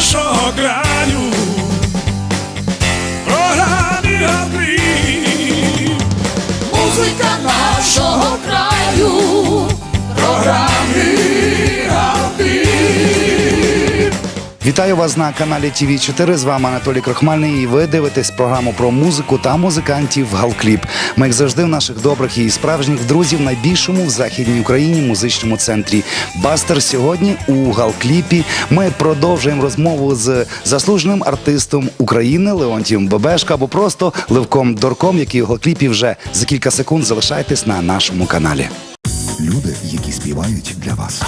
нашого краю. Програмі Галкліп. Музика нашого Вітаю вас на каналі ТВ 4 З вами Анатолій Крохмальний. І ви дивитесь програму про музику та музикантів Галкліп. Ми, як завжди, в наших добрих і справжніх друзів найбільшому в західній Україні музичному центрі Бастер. Сьогодні у Галкліпі ми продовжуємо розмову з заслуженим артистом України Леонтієм Бебешка або просто Левком Дорком, який у Галкліпі вже за кілька секунд залишайтесь на нашому каналі. Люди, які співають для вас.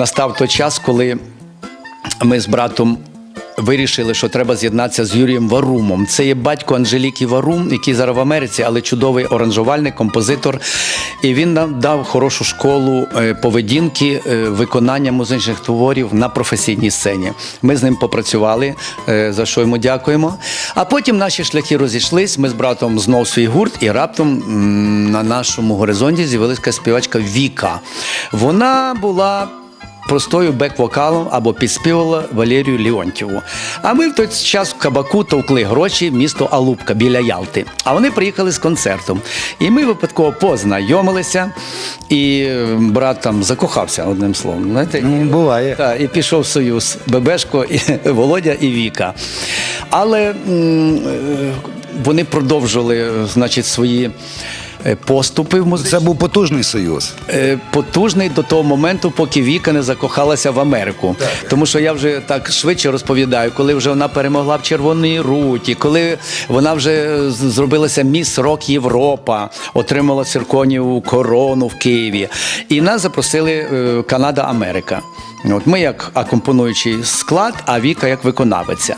Настав той час, коли ми з братом вирішили, що треба з'єднатися з Юрієм Варумом. Це є батько Анжеліки Варум, який зараз в Америці, але чудовий оранжувальник, композитор. І він нам дав хорошу школу е, поведінки, е, виконання музичних творів на професійній сцені. Ми з ним попрацювали, е, за що йому дякуємо. А потім наші шляхи розійшлись. Ми з братом знов свій гурт, і раптом на нашому горизонті з'явилася співачка Віка. Вона була простою бек-вокалом або підспівала Валерію Леонтьєву. А ми в той час в кабаку товкли гроші в місто Алупка біля Ялти. А вони приїхали з концертом. І ми випадково познайомилися, і е, брат там закохався одним словом. Знаєте? Ну, буває. Так, і пішов в союз Бебешко, і Володя і Віка. Але м, е, вони продовжили, е, значить, свої поступи в музиці. Це був потужний союз. Е, потужний до того моменту, поки Віка не закохалася в Америку. Тому що я вже так швидше розповідаю, коли вже вона перемогла в Червоній руті, коли вона вже е, зробилася міс Рок Європа, отримала цирконіву корону в Києві. І нас запросили е, Канада Америка. От ми як акомпонуючий склад, а Віка як виконавиця.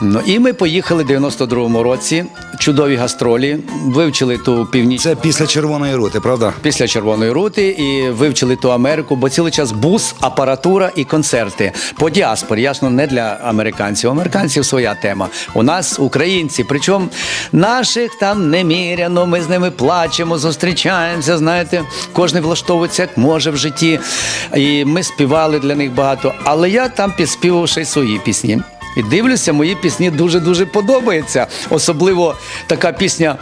Ну і ми поїхали в 92-му році. Чудові гастролі, вивчили ту північ Це після червоної рути, правда? після червоної рути і вивчили ту Америку, бо цілий час бус, апаратура і концерти по діаспорі. Ясно, не для американців. У американців своя тема. У нас українці, причому наших там неміряно. Ми з ними плачемо, зустрічаємося. Знаєте, кожен влаштовується як може в житті. І ми співали для них багато. Але я там підспівав ще й свої пісні. І дивлюся, мої пісні дуже дуже подобаються. Особливо така пісня.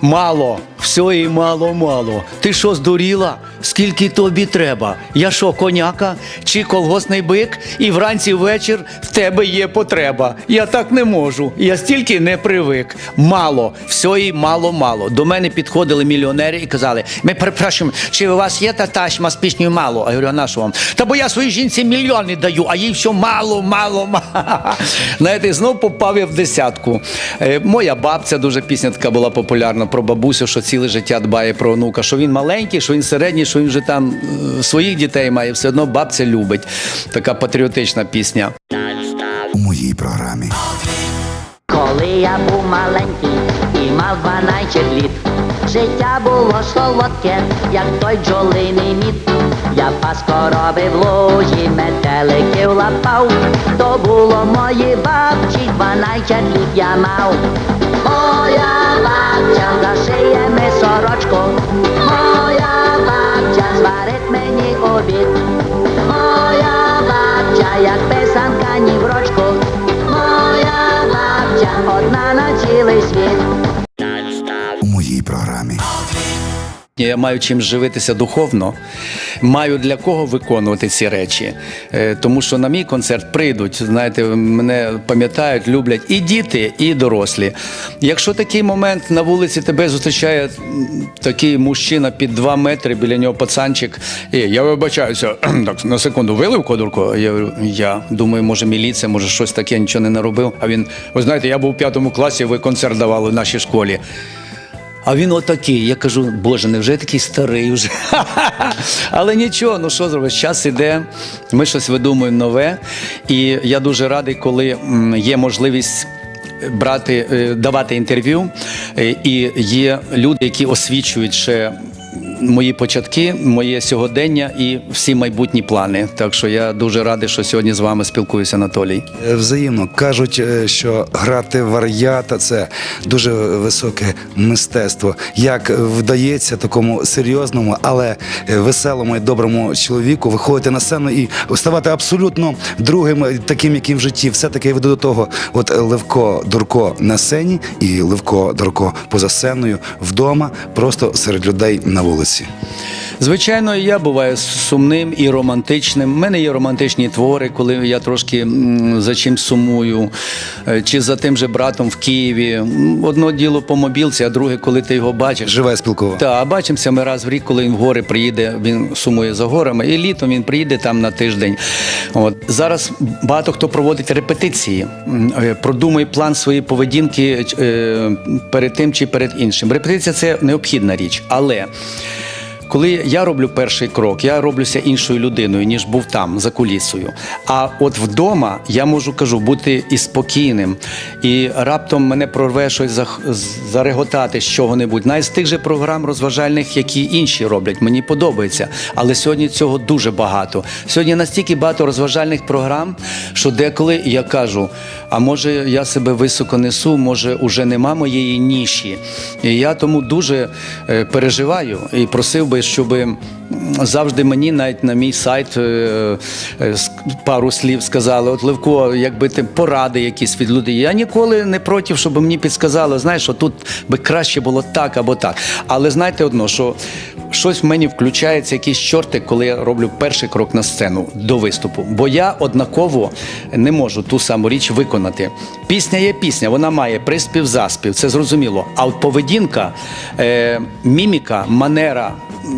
Мало, все і мало, мало. Ти що здуріла? Скільки тобі треба? Я що, коняка чи колгосний бик? І вранці вечір в тебе є потреба. Я так не можу. Я стільки не привик. Мало, все і мало, мало. До мене підходили мільйонери і казали: ми перепрошуємо, чи у вас є та ташма з піснею мало? А я говорю, а на вам? Та бо я своїй жінці мільйони даю, а їй все мало, мало, мало. Знаєте, знов попав я в десятку. Е, моя бабця дуже пісня така була популярна про бабусю, що ціле життя дбає про онука, що він маленький, що він середній, що він вже там е, своїх дітей має, все одно бабця любить. Така патріотична пісня. У моїй програмі. Коли я був маленький і мав 12 літ, життя було солодке, як той джолиний мід. Я пас корови в лужі, метеликів лапав, то було мої бабці, 12 літ я мав. Моя бабця зашиє ми сорочку, Я маю чим живитися духовно, маю для кого виконувати ці речі. Е, Тому що на мій концерт прийдуть, знаєте, мене пам'ятають, люблять і діти, і дорослі. Якщо такий момент на вулиці тебе зустрічає такий мужчина під два метри, біля нього пацанчик, і я вибачаюся, так на секунду вилив кодурку. Я я думаю, може міліція, може щось таке, нічого не наробив. А він, ви знаєте, я був у п'ятому класі, ви концерт давали в нашій школі. А він отакий. Я кажу, боже, невже я такий старий вже? Але нічого, ну що зробиш, час іде, ми щось видумуємо нове. І я дуже радий, коли є можливість. Брати, е, давати інтерв'ю, е, і є люди, які освічують ще мої початки, моє сьогодення і всі майбутні плани. Так що я дуже радий, що сьогодні з вами спілкуюся, Анатолій. Е, Взаємно кажуть, е, що грати вар'ята це дуже високе мистецтво. Як вдається такому серйозному, але е, веселому і доброму чоловіку виходити на сцену і ставати абсолютно другим, таким, яким в житті. Все таки веду до того. От Левко Дурко на сцені і Левко Дурко поза сценою вдома, просто серед людей на вулиці. Звичайно, я буваю сумним і романтичним. У мене є романтичні твори, коли я трошки за чим сумую, Е, чи за тим же братом в Києві. Одно діло по мобілці, а друге, коли ти його бачиш. Живе спілкування. Та, а бачимося ми раз в рік, коли він в гори приїде, він сумує за горами, і літом він приїде там на тиждень. От. Зараз багато хто проводить репетиції, е, продумує план своєї поведінки е, перед тим чи перед іншим. Репетиція це необхідна річ, але. Коли я роблю перший крок, я роблюся іншою людиною, ніж був там, за кулісою. А от вдома я можу кажу бути і спокійним, і раптом мене прорве щось зареготати з чого-небудь. Навіть з тих же програм розважальних, які інші роблять, мені подобається. Але сьогодні цього дуже багато. Сьогодні настільки багато розважальних програм, що деколи я кажу: а може я себе високо несу, може уже нема моєї ніші. І я тому дуже е, переживаю і просив би, щоб завжди мені навіть на мій сайт е, е, пару слів сказали: от Левко, якби ти поради якісь від людей. Я ніколи не проти, щоб мені підсказали, знаєш, що тут би краще було так або так. Але знаєте одно, що щось в мені включається, якісь чорти, коли я роблю перший крок на сцену до виступу. Бо я однаково не можу ту саму річ виконати. Пісня є пісня, вона має приспів, заспів, це зрозуміло. А от поведінка, е, міміка, манера,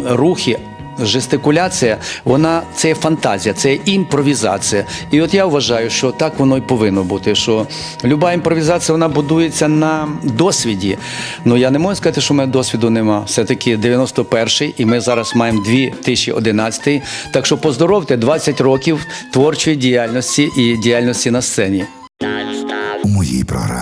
рухи жестикуляція, вона це є фантазія, це є імпровізація. І от я вважаю, що так воно і повинно бути. Що люба імпровізація вона будується на досвіді. Ну я не можу сказати, що в мене досвіду нема. Все-таки 91-й, і ми зараз маємо 2011-й. Так що поздоровте 20 років творчої діяльності і діяльності на сцені. У моїй програмі.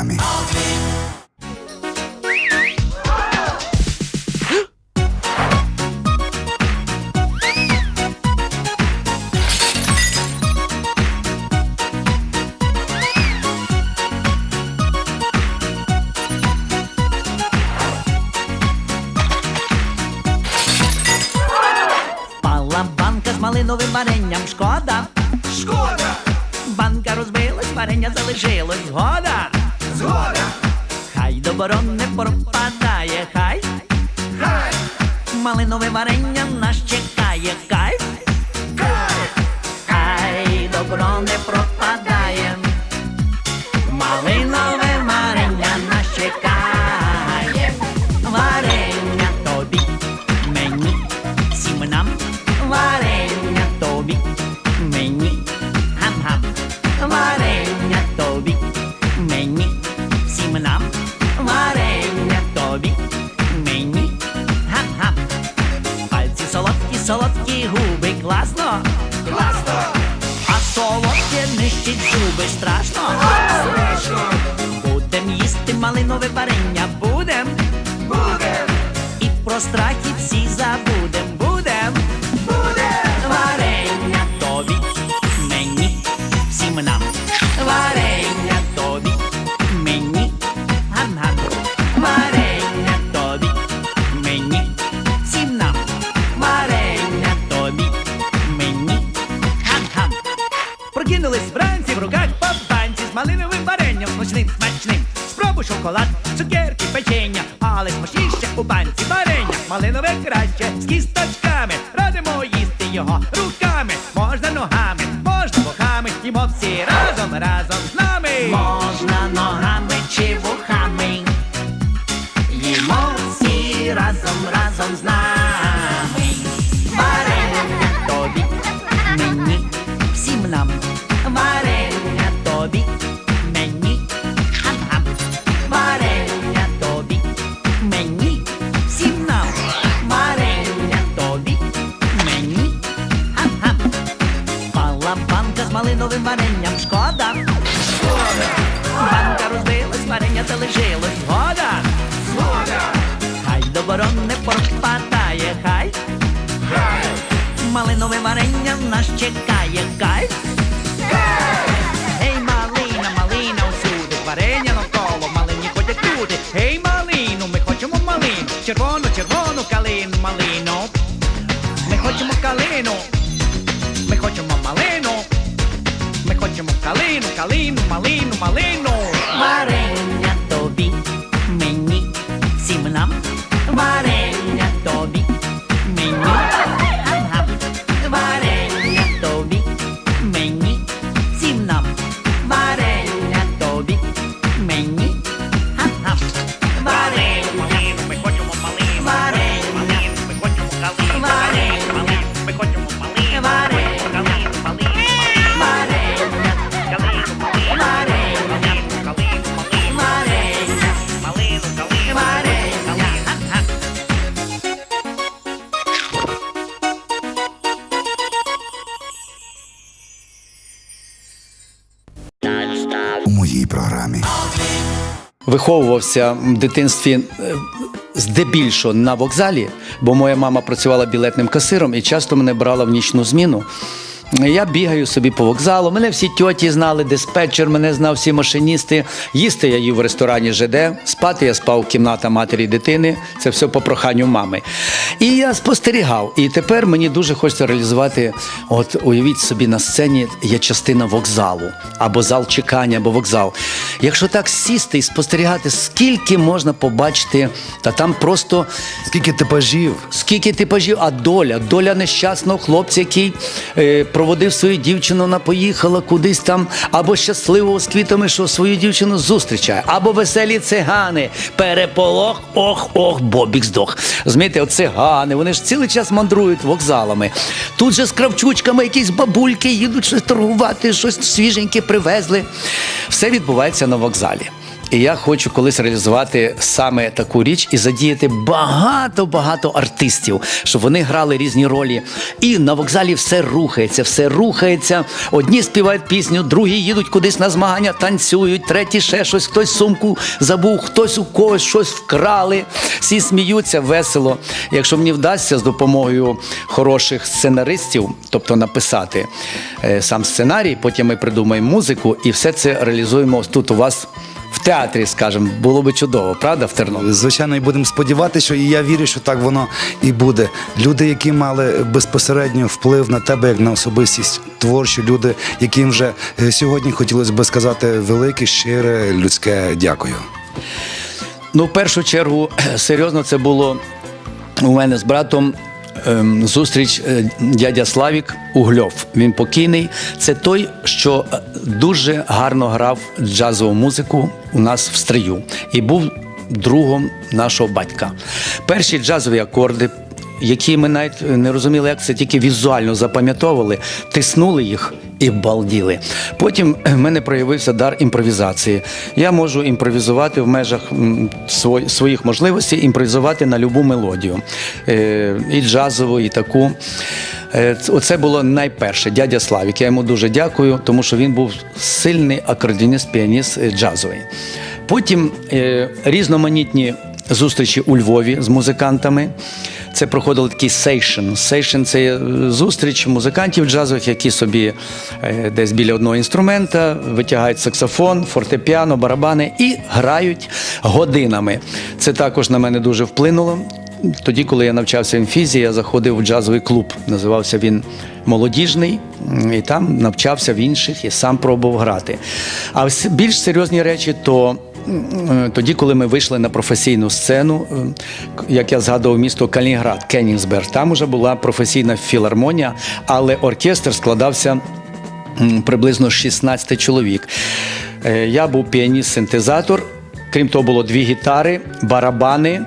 Малиновим варенням смачним, смачним. Спробуй шоколад, цукерки, печення, але смачніше у банці варення. Малинове краще з кісточками. Радимо їсти його руками. Можна ногами, можна боками, Їмо всі разом, разом з нами. Можна ногами чи вухами. Малиновим варенням, шкода. Шкода. Банка розбилась, варення залишилось. Згода. Згода. Хай добро не пропадає, хай. Хай. Малинове варення нас чекає, кайф. Гей, малина, малина усюди, варення навколо, малині ходять люди. Гей, малину, ми хочемо малину, червону, червону калину, малину. Ми хочемо калину, ми хочемо малину. Калину, калину, малину, малину. Варення тобі, мені, всім нам. Варення виховувався в дитинстві е, здебільшого на вокзалі, бо моя мама працювала білетним касиром і часто мене брала в нічну зміну. Я бігаю собі по вокзалу. Мене всі тьоті знали, диспетчер, мене знав всі машиністи. Їсти я їв в ресторані ЖД, спати я спав в кімната матері і дитини. Це все по проханню мами. І я спостерігав. І тепер мені дуже хочеться реалізувати. От уявіть собі, на сцені є частина вокзалу, або зал чекання, або вокзал. Якщо так сісти і спостерігати, скільки можна побачити, та там просто Скільки типажів? скільки типажів, а доля, доля нещасного хлопця, який е, проводив свою дівчину, вона поїхала кудись там, або щасливо з квітами, що свою дівчину зустрічає, або веселі цигани, переполох, ох, ох, бобік здох. Розумієте, от цигани, вони ж цілий час мандрують вокзалами. Тут же з кравчучками якісь бабульки їдуть щось торгувати, щось свіженьке привезли. Все відбувається на вокзалі. І я хочу колись реалізувати саме таку річ і задіяти багато-багато артистів, щоб вони грали різні ролі. І на вокзалі все рухається, все рухається. Одні співають пісню, другі їдуть кудись на змагання, танцюють, треті ще щось, хтось сумку забув, хтось у когось щось вкрали. Всі сміються весело. Якщо мені вдасться з допомогою хороших сценаристів, тобто написати е, сам сценарій, потім ми придумаємо музику і все це реалізуємо тут у вас в театрі, скажімо, було би чудово, правда, в Тернополі? Звичайно, і будемо сподіватися, що і я вірю, що так воно і буде. Люди, які мали безпосередньо вплив на тебе як на особистість творчу, люди, яким вже е, сьогодні хотілося би сказати велике, щире людське дякую. Ну, в першу чергу, серйозно, це було у мене з братом. Ем, Зустріч е, дядя Славік Угльов. Він покійний. Це той, що е, дуже гарно грав джазову музику у нас в стрию і був другом нашого батька. Перші джазові акорди, які ми навіть не розуміли, як це тільки візуально запам'ятовували, тиснули їх і балділи. Потім в мене проявився дар імпровізації. Я можу імпровізувати в межах своїх можливостей, імпровізувати на любу мелодію. Е, І джазову, і таку. Е, Оце було найперше. Дядя Славік. Я йому дуже дякую, тому що він був сильний акордіоніст, піаніст е, джазовий. Потім е, різноманітні зустрічі у Львові з музикантами. Це проходили такий сейшн. Сейшн це е, зустріч музикантів джазових, які собі е, десь біля одного інструмента витягають саксофон, фортепіано, барабани і грають годинами. Це також на мене дуже вплинуло. Тоді, коли я навчався в інфізі, я заходив в джазовий клуб. Називався він Молодіжний, і там навчався в інших і сам пробував грати. А більш серйозні речі, то тоді, коли ми вийшли на професійну сцену, е, як я згадував місто Калінград, Кенігсберг, там вже була професійна філармонія, але оркестр складався приблизно 16 чоловік. Е, Я був піаніст-синтезатор. Крім того, було дві гітари, барабани,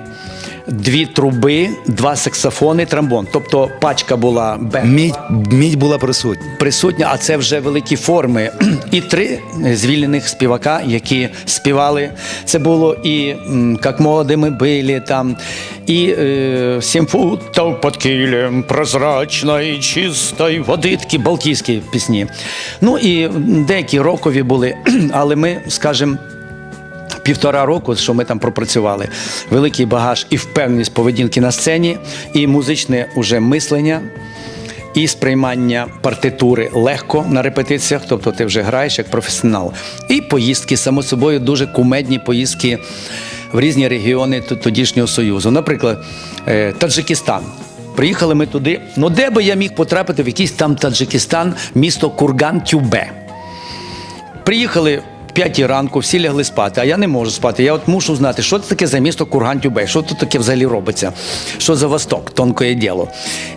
дві труби, два саксофони, тромбон. Тобто пачка була бек Мідь, мідь була присутня. присутня, а це вже великі форми. І три звільнених співака, які співали. Це було і «Как молоді ми були», там, і е, «Сім футів під килем прозрачної, чистої води», такі балтійські пісні. Ну і деякі рокові були, але ми, скажімо, Півтора року, що ми там пропрацювали, великий багаж і впевненість поведінки на сцені, і музичне уже мислення, і сприймання партитури легко на репетиціях, тобто ти вже граєш як професіонал. І поїздки, само собою, дуже кумедні поїздки в різні регіони тодішнього Союзу. Наприклад, е, Таджикистан. Приїхали ми туди. Ну, де би я міг потрапити в якийсь там Таджикистан, місто Курган-Тюбе. Приїхали в п'ятій ранку, всі лягли спати, а я не можу спати. Я от мушу знати, що це таке за місто Курган-Тюбе, що тут таке взагалі робиться, що за восток, тонкое діло.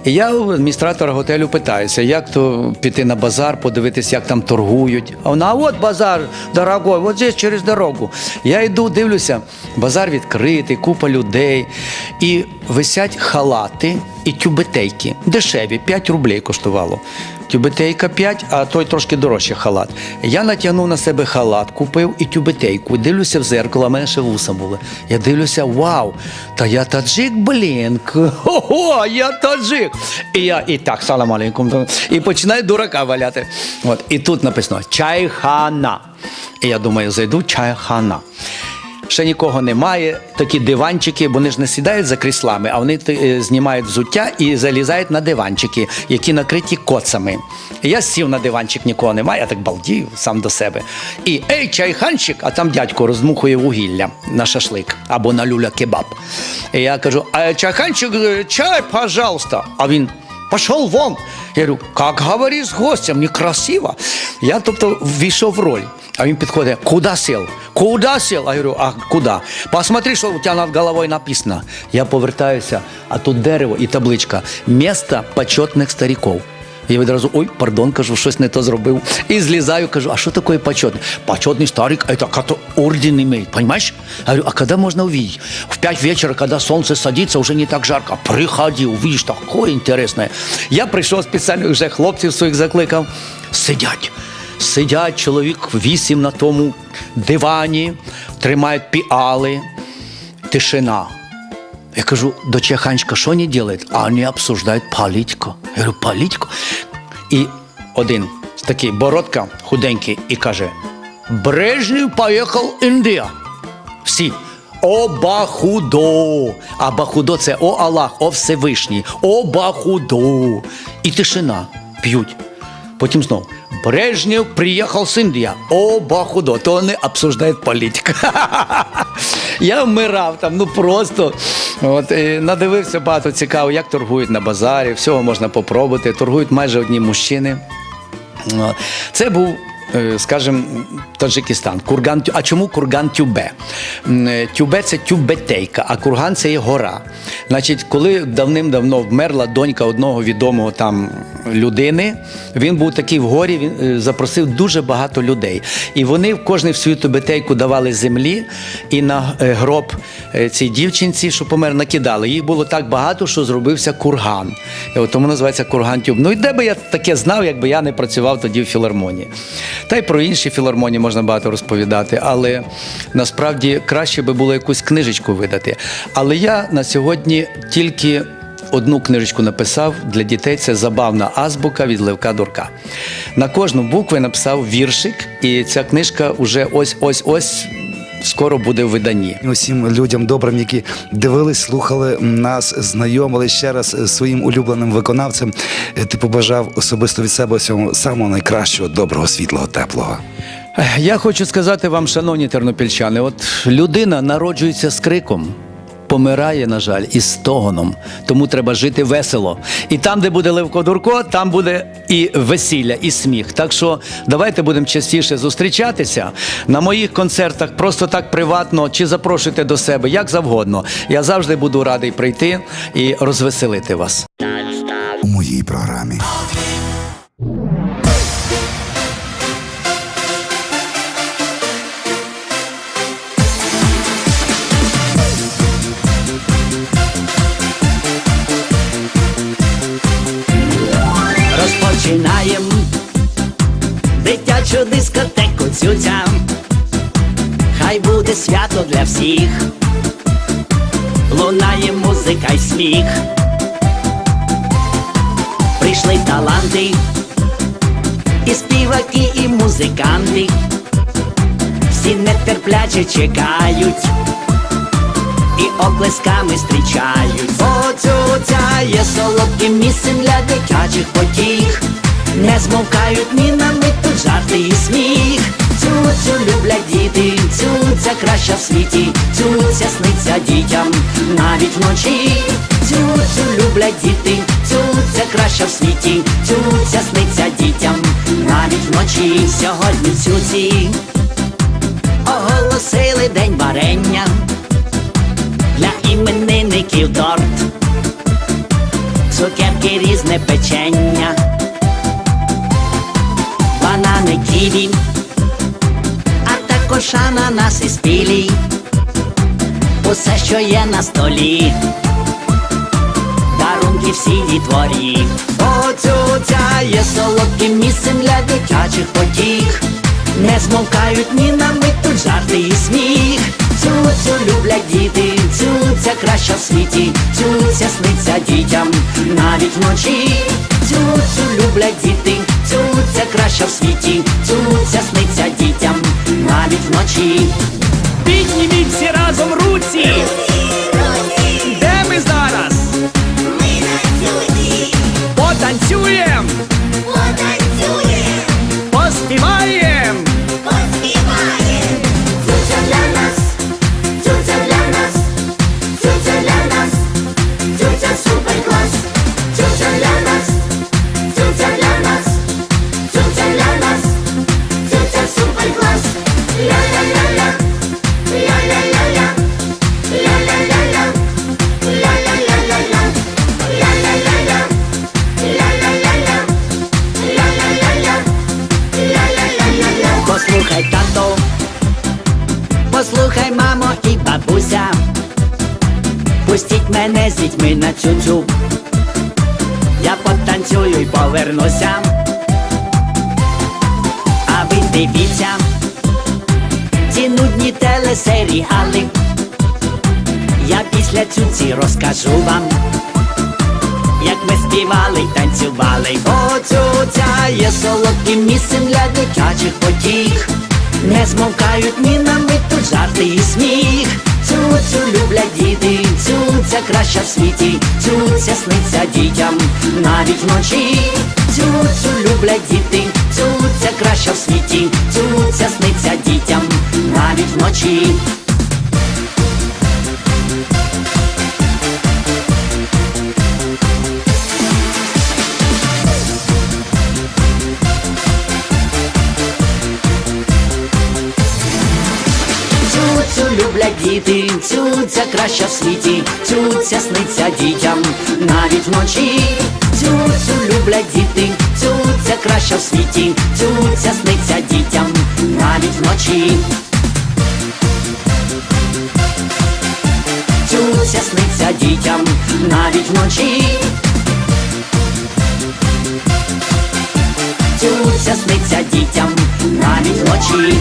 І я у адміністратора готелю питаюся, як то піти на базар, подивитися, як там торгують. А вона, а от базар, дорогой, от здесь через дорогу. Я йду, дивлюся, базар відкритий, купа людей. І висять халати і тюбетейки. Дешеві, 5 рублей коштувало. Тюбетейка 5, а той трошки дорожче халат. Я натягнув на себе халат, купив і тюбетейку. Дивлюся в зеркало, а мене ще вуса були. Я дивлюся, вау, та я таджик, блін. Ого, я таджик. І я і так, салам алейкум. І починаю дурака валяти. От, і тут написано чайхана. І я думаю, зайду чайхана. Ще нікого немає. Такі диванчики, вони ж не сідають за кріслами, а вони е, знімають взуття і залізають на диванчики, які накриті коцами. Я сів на диванчик, нікого немає, я так балдію сам до себе. І ей, чайханчик, а там дядько роздмухує вугілля на шашлик або на люля-кебаб. І я кажу: а чайханчик, е, чай, пожалуйста. А він. Пошел вон. Я говорю, как говоришь с гостем, некрасиво. Я, тобто, ввійшов в роль. А він підходить, куда сел? Куда сел? А я говорю, а куда? Посмотри, що у тебе над головою написано. Я повертаюся, а тут дерево і табличка. Место почетних стариків. Я відразу, ой, пардон, кажу, щось не то зробив. І злізаю, кажу, а що таке почетний? Почетный старик, это как орден имеет, понимаешь? Я говорю, а когда можно увидеть? В 5 вечера, когда солнце садится, уже не так жарко. Приходи, увидишь, такое интересное. Я прийшов спеціально, вже хлопців своїх закликав. Сидять. Сидять чоловік вісім на тому дивані, тримають піали, тишина. Я кажу, доча Ханечка, что они делают? А они обсуждают политику. Я говорю, политику? І один такий бородка худенький і каже: Брежнев поїхав Індія. Всі. О Бахудо. А Бахудо це о Аллах, о Всевишній, о Бахудо. І тишина п'ють. Потім знову. Брежнев приїхав с Индии. Оба Бахудо, то вони обсуждають політику. Я вмирав там, ну просто. От, і надивився багато цікаво, як торгують на базарі, всього можна попробувати. Торгують майже одні мужчини. Це був, скажімо, Таджикистан. Курган, а чому курган Тюбе? Е, Тюбе це тюбетейка, а курган це є гора. Значить, коли давним-давно вмерла донька одного відомого там людини, він був такий в горі, він е, запросив дуже багато людей. І вони в кожний в свою тюбетейку давали землі, і на е, гроб е, цій дівчинці, що помер, накидали. Їх було так багато, що зробився курган. Тому називається курган тюб. Ну і де би я таке знав, якби я не працював тоді в філармонії. Та й про інші філармонії можна багато розповідати, але насправді краще би було якусь книжечку видати. Але я на сьогодні тільки. Одну книжечку написав для дітей це забавна азбука від Левка Дурка. На кожну букву я написав віршик, і ця книжка вже ось ось ось скоро буде в виданні. Усім людям добрим, які дивились, слухали нас, знайомили ще раз своїм улюбленим виконавцем. Е, Ти побажав особисто від себе всього самого найкращого, доброго, світлого, теплого. Я хочу сказати вам, шановні тернопільчани, от людина народжується з криком. Помирає, на жаль, із стогоном, тому треба жити весело. І там, де буде Левко Дурко, там буде і весілля, і сміх. Так що давайте будемо частіше зустрічатися на моїх концертах, просто так приватно, чи запрошуйте до себе, як завгодно. Я завжди буду радий прийти і розвеселити вас. У моїй програмі. Дискотеку. Хай буде свято для всіх, лунає музика й сміх. Прийшли таланти, і співаки, і музиканти. Всі нетерпляче чекають і оплесками зустрічають. О, цюця є солодким місцем для дитячих потіх. Не змовкають ні на мить тут жарти і сміх. Цюцю люблять діти, цюця краща в світі, цюця сниться дітям навіть вночі. Цюцю люблять діти, цюця краща в світі, цюця сниться дітям навіть вночі. Сьогодні цюці оголосили день варення для іменинників торт, цукерки різне печення, банани ківі, а також ананаси спілі, усе, що є на столі, дарунки всі дітворі. О, цюця є солодким місцем для дитячих потіх. Не змовкають ні на мить тут жарти і сміх. Цюцю люблять діти, цюця краща в світі, цюця сниться дітям навіть вночі. Цюцю люблять діти, цюця краща в світі, цюця сниться дітям навіть вночі. Підніміть всі разом руці! Де ми зараз? Ми на Потанцюєм! Дітьми на цю-цю. Я потанцюю й повернуся. А ви дивіться ці нудні телесеріали. Я після цюці розкажу вам, як ми співали й танцювали. О, цюця є солодким місцем для дитячих потіх. Не змовкають ні на мить тут жарти і сміх. Цюцю люблять діти, цюця краща в світі, цюця сниться дітям навіть вночі. Цюцю люблять діти, цюця краща в світі, цюця сниться дітям навіть вночі. Діти, цюця краща в світі, цюця сниться дітям навіть вночі. Цюцю люблять діти, цюця краща в світі, цюця сниться дітям навіть вночі. Цюця сниться дітям навіть вночі. Цюця сниться дітям навіть вночі.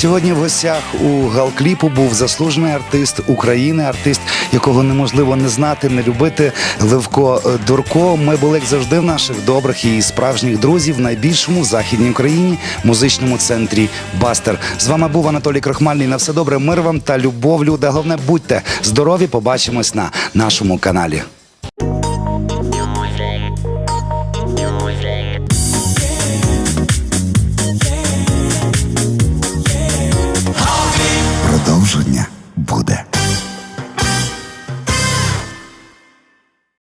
Сьогодні в гостях у галкліпу був заслужений артист України, артист, якого неможливо не знати, не любити. Левко Дурко. Ми були як завжди в наших добрих і справжніх друзів в найбільшому західній Україні музичному центрі Бастер. З вами був Анатолій Крохмальний. На все добре. Мир вам та любов, люди. Головне, будьте здорові. Побачимось на нашому каналі.